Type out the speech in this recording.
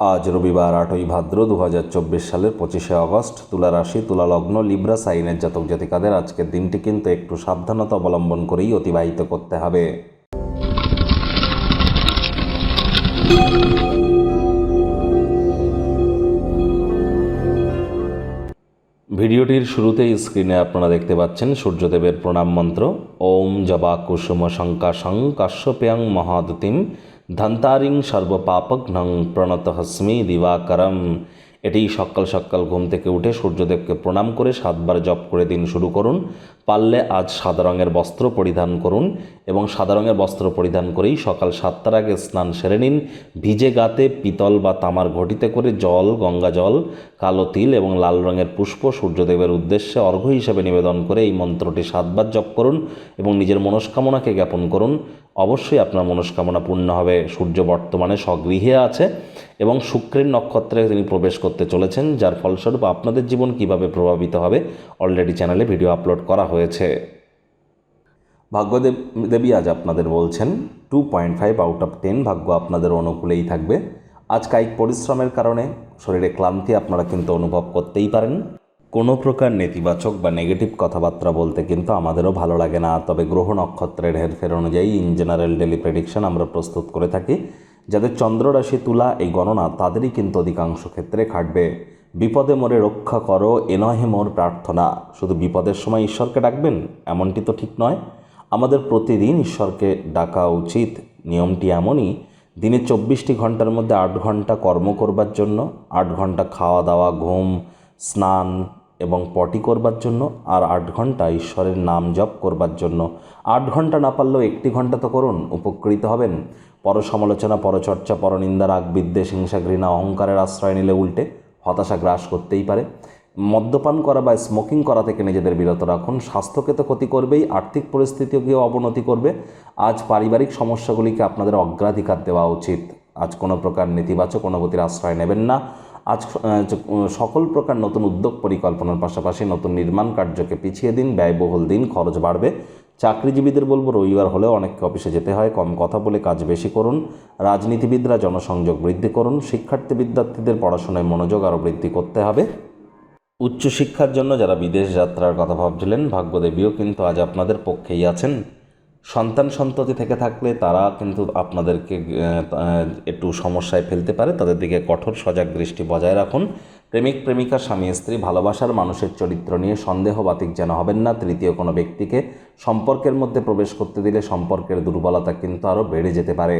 আজ রবিবার আটই ভাদ্র দু হাজার চব্বিশ সালের পঁচিশে আগস্ট তুলা রাশি তুলা লগ্ন লিব্রা, সাইনের জাতক জাতিকাদের আজকের দিনটি কিন্তু একটু সাবধানতা অবলম্বন করেই অতিবাহিত করতে হবে। ভিডিওটির শুরুতেই স্ক্রিনে আপনারা দেখতে পাচ্ছেন সূর্যদেবের প্রণাম মন্ত্র, ওম জবা কুসুম শঙ্কাশং কাশ্যপেয়ং মহাদতিম ধন্তারিং সর্বপাপঘ্নং প্রণতহস্মি দিবাকরম। এটি সকাল সকাল ঘুম থেকে উঠে সূর্যদেবকে প্রণাম করে সাতবার জপ করে দিন শুরু করুন। পারলে আজ সাদা রঙের বস্ত্র পরিধান করুন এবং সাদা রঙের বস্ত্র পরিধান করেই সকাল সাতটার আগে স্নান সেরে নিন। ভিজে গাতে পিতল বা তামার ঘটিতে করে জল, গঙ্গা জল কালো তিল এবং লাল রঙের পুষ্প সূর্যদেবের উদ্দেশ্যে অর্ঘ্য হিসেবে নিবেদন করে এই মন্ত্রটি সাতবার জপ করুন এবং নিজের মনস্কামনাকে জ্ঞাপন করুন। অবশ্যই আপনার মনস্কামনা পূর্ণ হবে। সূর্য বর্তমানে স্বগৃহে আছে এবং শুক্রের নক্ষত্রে তিনি প্রবেশ করতে চলেছেন, যার ফলস্বরূপ আপনাদের জীবন কীভাবে প্রভাবিত হবে অলরেডি চ্যানেলে ভিডিও আপলোড করা হয়েছে। ভাগ্যদেব দেবী আজ আপনাদের বলছেন, two point five out of ten ভাগ্য আপনাদের অনুকূলেই থাকবে। আজ কায়িক পরিশ্রমের কারণে শরীরে ক্লান্তি আপনারা কিন্তু অনুভব করতেই পারেন। কোনো প্রকার নেতিবাচক বা নেগেটিভ কথাবার্তা বলতে কিন্তু আমাদেরও ভালো লাগে না। তবে গ্রহ নক্ষত্রের হেরফের অনুযায়ী ইন জেনারেল ডেলি প্রেডিকশন আমরা প্রস্তুত করে থাকি। যাদের চন্দ্ররাশি তুলা এই গণনা তাদেরই কিন্তু অধিকাংশ ক্ষেত্রে খাটবে। বিপদে মোরে রক্ষা করো, এ নহে মোর প্রার্থনা। শুধু বিপদের সময় ঈশ্বরকে ডাকবেন, এমনটি তো ঠিক নয়। আমাদের প্রতিদিন ঈশ্বরকে ডাকা উচিত। নিয়মটি এমনই দিনে চব্বিশটি ঘণ্টার মধ্যে আট ঘণ্টা কর্ম করবার জন্য, আট ঘণ্টা খাওয়া দাওয়া, ঘুম, স্নান এবং পটি করবার জন্য আর আট ঘণ্টা ঈশ্বরের নাম জপ করবার জন্য। আট ঘণ্টা না পারলেও একটি ঘণ্টা তো করুন, উপকৃত হবেন। পর সমালোচনা পরচর্চা, পরনিন্দা রাগ বিদ্বেষ হিংসা ঘৃণা অহংকারের আশ্রয় নিলে উল্টে হতাশা গ্রাস করতেই পারে। মদ্যপান করা বা স্মোকিং করা থেকে নিজেদের বিরত রাখুন। স্বাস্থ্যকে তো ক্ষতি করবেই, আর্থিক পরিস্থিতিকেও অবনতি করবে। আজ পারিবারিক সমস্যাগুলিকে আপনাদের অগ্রাধিকার দেওয়া উচিত। আজ কোনো প্রকার নেতিবাচক অনুভূতির আশ্রয় নেবেন না। আজ সকল প্রকার নতুন উদ্যোগ পরিকল্পনার পাশাপাশি নতুন নির্মাণ কার্যকে পিছিয়ে দিন, ব্যয়বহুল দিন, খরচ বাড়বে। চাকরিজীবীদের বলব, রবিবার হলেও অনেককে অফিসে যেতে হয়, কম কথা বলে কাজ বেশি করুন। রাজনীতিবিদরা জনসংযোগ বৃদ্ধি করুন। শিক্ষার্থী বিদ্যার্থীদের পড়াশোনায় মনোযোগ আরও বৃদ্ধি করতে হবে। উচ্চশিক্ষার জন্য যারা বিদেশ যাত্রার কথা ভাবছিলেন, ভাগ্যদেবীও কিন্তু আজ আপনাদের পক্ষেই আছেন। সন্তান সন্ততি থেকে থাকলে তারা কিন্তু আপনাদেরকে একটু সমস্যায় ফেলতে পারে। তাদের দিকে কঠোর সজাগ দৃষ্টি বজায় রাখুন। প্রেমিক, প্রেমিকা, স্বামী, স্ত্রী ভালোবাসার মানুষের চরিত্র নিয়ে সন্দেহ বাতিক যেন হবেন না। তৃতীয় কোনো ব্যক্তিকে সম্পর্কের মধ্যে প্রবেশ করতে দিলে সম্পর্কের দুর্বলতা কিন্তু আরও বেড়ে যেতে পারে।